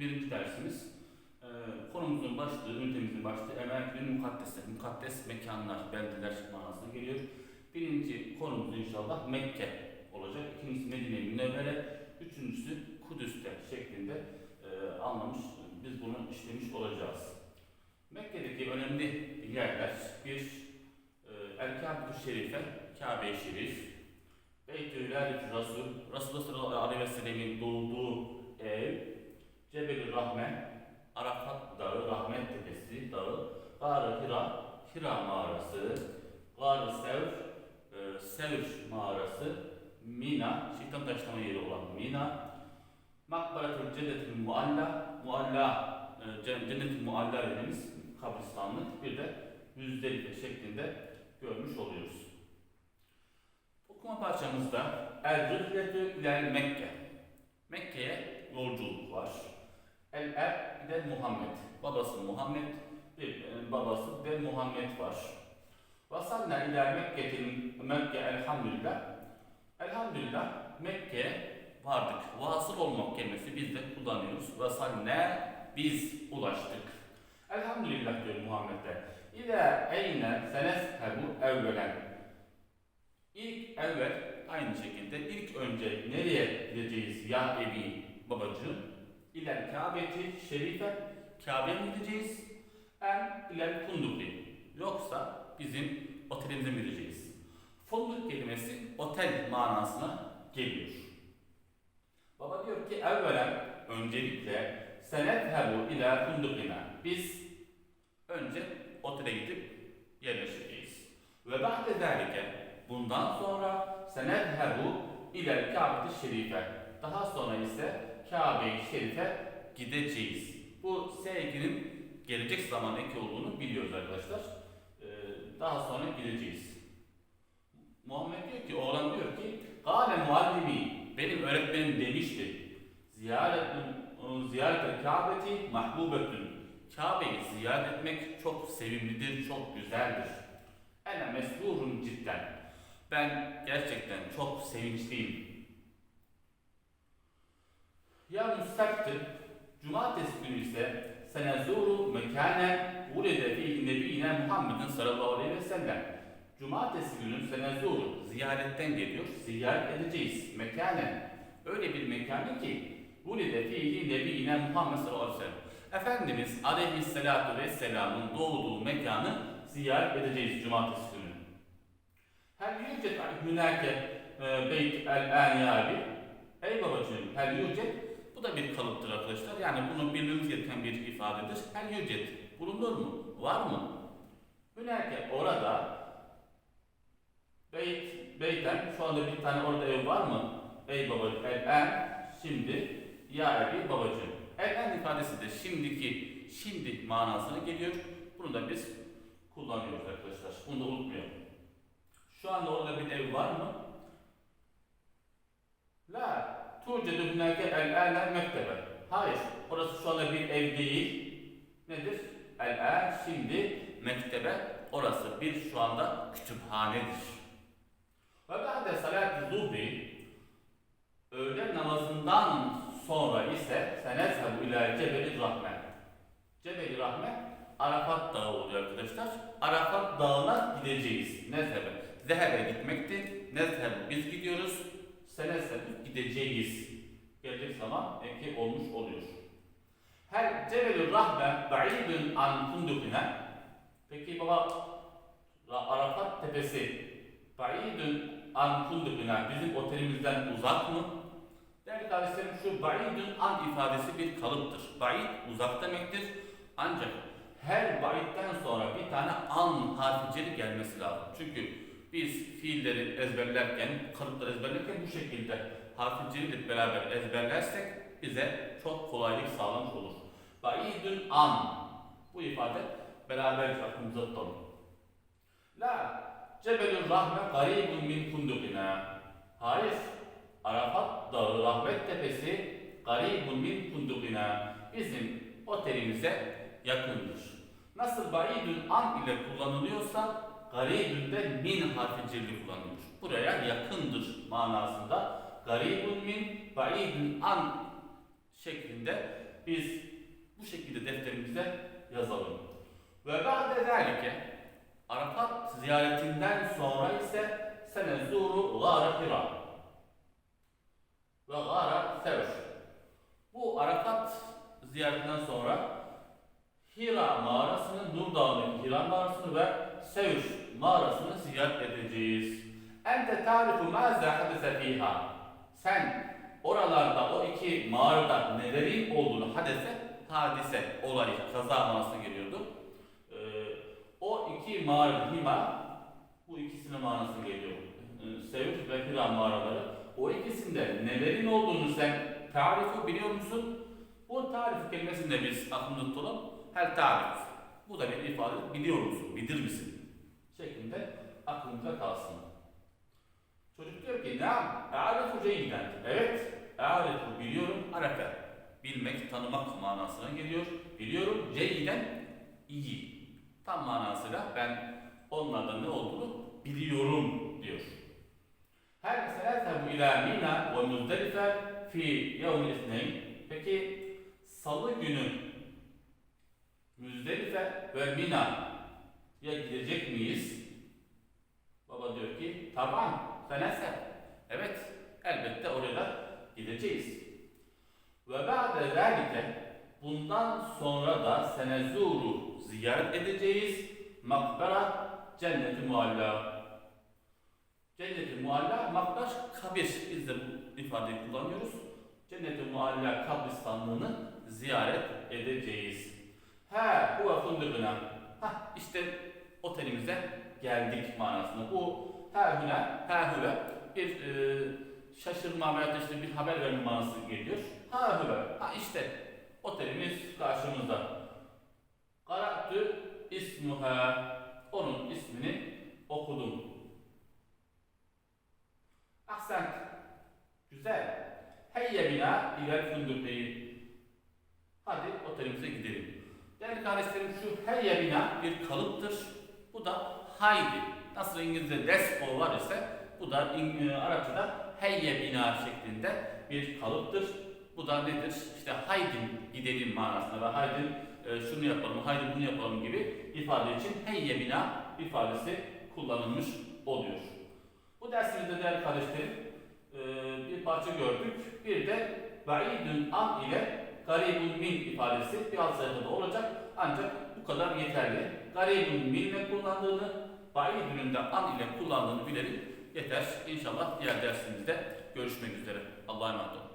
birinci dersimiz. Ee, konumuzun başlığı, ünitemizin başlığı Emelkül'ün mukaddesler, mukaddes mekanlar, beldeler manasına geliyor. Birinci konumuz inşallah Mekke olacak. İkincisi Medine-i Münevvere, üçüncüsü Kudüs'te şeklinde e, anlamış, biz bunu işlemiş olacağız. Mekke'deki önemli yerler, bir e, El Kabe-i Şerife, Kabe-i Şerif, Beytül Rasul, Resulullah sallallahu doğduğu ev, Cebel-i Rahme, Arafat Dağı, Rahmet Tepesi Dağı, Gar-ı Hira, Hira Mağarası, Gar-ı Sevr, e, Sevr Mağarası, Mina, şeytan taşlama yeri olan Mina, Makbaratül Cennetül Mualla, Mualla, e, Cennet-ül Mualla dediğimiz kabristanlık, bir de Müzdelife şeklinde görmüş oluyoruz. Okuma parçamızda El Rıhletü ilel Mekke. Mekke'ye yolculuk var. El Muhammed. Babası Muhammed, bir babası ve Muhammed var. Vasalna ila Mekke'tin Mekke elhamdülillah. Elhamdülillah Mekke'ye vardık. Vasıl olmak kelimesi biz de kullanıyoruz. Vasalna biz ulaştık. Elhamdülillah diyor Muhammed'de. İlâ eyne seneshebu evvelen. İlk evvel aynı şekilde ilk önce nereye gideceğiz ya evi babacığım? İlel Kabe'ti şerife Kabe'ye mi gideceğiz? En ilel funduki. Yoksa bizim otelimize mi gideceğiz? Funduk kelimesi otel manasına geliyor. Baba diyor ki evvelen öncelikle senedhebu ila fundukina. Biz önce otele gidip yerleşeceğiz. Ve ba'de zalike bundan sonra senedhebu ilel Kabe'ti şerife. Daha sonra ise Kabe-i Şerif'e gideceğiz. Bu sevginin gelecek zaman eki olduğunu biliyoruz arkadaşlar. Ee, daha sonra gideceğiz. Muhammed diyor ki, oğlan diyor ki, Gale muallimi, benim öğretmenim demişti. Ziyaretun, ziyaret Kabe'ti mahbubetün. Kabe'yi ziyaret etmek çok sevimlidir, çok güzeldir. Ene mesrurun cidden. Ben gerçekten çok sevinçliyim. Yarın sabtı, cumartesi günü ise senezuru mekanen vulede fihi nebiyine Muhammedin sallallahu aleyhi ve sellem. Cumartesi günü senezuru ziyaretten geliyor, ziyaret edeceğiz mekanen. Öyle bir mekanı ki vulede fihi nebiyine Muhammed sallallahu aleyhi ve sellem. Efendimiz aleyhissalatu vesselamın doğduğu mekanı ziyaret edeceğiz cumartesi günü. Hel yücet hünake e, beyt el aniyabi. Ey babacığım hel yücet bu da bir kalıptır arkadaşlar. Yani bunu bilmemiz gereken bir ifadedir. Hel yücet bulunur mu? Var mı? Hünake orada beyt, beyten şu anda bir tane orada ev var mı? Ey babacığım el en şimdi ya ebi babacığım. El en ifadesi de şimdiki şimdi manasına geliyor. Bunu da biz kullanıyoruz arkadaşlar. Bunu da unutmayalım. Şu anda orada bir ev var mı? La tucedu hunake el-âne mektebe. Hayır, orası şu anda bir ev değil. Nedir? El-ân şimdi mektebe, orası bir şu anda kütüphanedir. Ve ba'de salat zuhri öğle namazından sonra ise senezhebu ila cebeli rahme. Cebeli rahme Arafat Dağı oluyor arkadaşlar. Arafat Dağı'na gideceğiz. Nezhebe. Zehebe gitmekti. Nezhebu biz gidiyoruz. Gideceğiz. Gelecek zaman eki olmuş oluyor. Her Cebelü Rahme ba'idun an fundukina. Peki baba Ra- Arafat tepesi ba'idun an fundukina bizim otelimizden uzak mı? Değerli kardeşlerim şu ba'idun an ifadesi bir kalıptır. Ba'id uzak demektir. Ancak her ba'idden sonra bir tane an harfi gelmesi lazım. Çünkü biz fiilleri ezberlerken, kalıpları ezberlerken bu şekilde harfi ile beraber ezberlersek bize çok kolaylık sağlamış olur. Ba'idun an. Bu ifade beraber aklımıza tutalım. La Cebelül Rahme garibun min fundukina. Hayır. Arafat Dağı Rahmet Tepesi garibun min fundukina. Bizim otelimize yakındır. Nasıl ba'idun an ile kullanılıyorsa garibun de min harfi celli kullanılıyor. Buraya yakındır manasında garibun min ba'idun an şeklinde biz bu şekilde defterimize yazalım. Ve ba'de zâlike Arafat ziyaretinden sonra ise senezuru gâre hira ve gâre sevr. Bu Arafat ziyaretinden sonra Hira mağarasını, Nur Dağı'ndaki Hira mağarasını ve Sevr mağarasını ziyaret edeceğiz. Ente tarifu mâzâ hadise fîhâ. Sen oralarda o iki mağarada nelerin olduğunu hadise, hadise, olay, kaza manasına geliyordu. Ee, o iki mağara, Hima, bu ikisinin manası geliyor. Ee, ve Hira mağaraları. O ikisinde nelerin olduğunu sen tarifi biliyor musun? Bu tarif kelimesini de biz aklımızda tutalım. Hel tarif. Bu da bir ifade biliyor musun, bilir misin? Şeklinde aklımıza kalsın. Çocuk diyor ki, Naam, e'arifu ceyden. Evet, e'arifu biliyorum, arefe. Bilmek, tanımak manasına geliyor. Biliyorum, ceyden iyi. Tam manasıyla ben onlardan ne olduğunu biliyorum diyor. Her selasehu ila Mina ve Muzdelife fi yevmil isneyn. Peki salı günü Müzdelife ve Mina'ya gidecek miyiz? Baba diyor ki taban senese. Evet elbette oraya gideceğiz. Ve ba'de zâlike bundan sonra da senezuru ziyaret edeceğiz. Makbera cenneti mualla. Cenneti mualla makber kabir. Biz de bu ifadeyi kullanıyoruz. Cennet-i Mualla kabristanlığını ziyaret edeceğiz. He, huve fındıkına. Hah, işte otelimize geldik manasında. Bu he hüne, he hüve bir e, şaşırma veya işte bir haber verme manası geliyor. Ha hüve, ha işte otelimiz karşımızda. Karatü ismuha, onun ismini okudum. Ahsen, güzel. Heyye bina iler fındıkayı. Hadi otelimize gidelim. Değerli kardeşlerim şu heyye bina bir kalıptır. Bu da haydi. Nasıl İngilizce let's go var ise bu da e, Arapçada heyye bina şeklinde bir kalıptır. Bu da nedir? İşte haydi gidelim manasında ve haydi e, şunu yapalım, haydi bunu yapalım gibi ifade için heyye bina ifadesi kullanılmış oluyor. Bu dersimizde değerli kardeşlerim e, bir parça gördük. Bir de ba'idun an ile garibun min ifadesi bir alt sayfada olacak. Ancak bu kadar yeterli. Garibun minle kullandığını, ba'idunun da an ile kullandığını bilelim. Yeter. İnşallah diğer dersimizde görüşmek üzere. Allah'a emanet olun.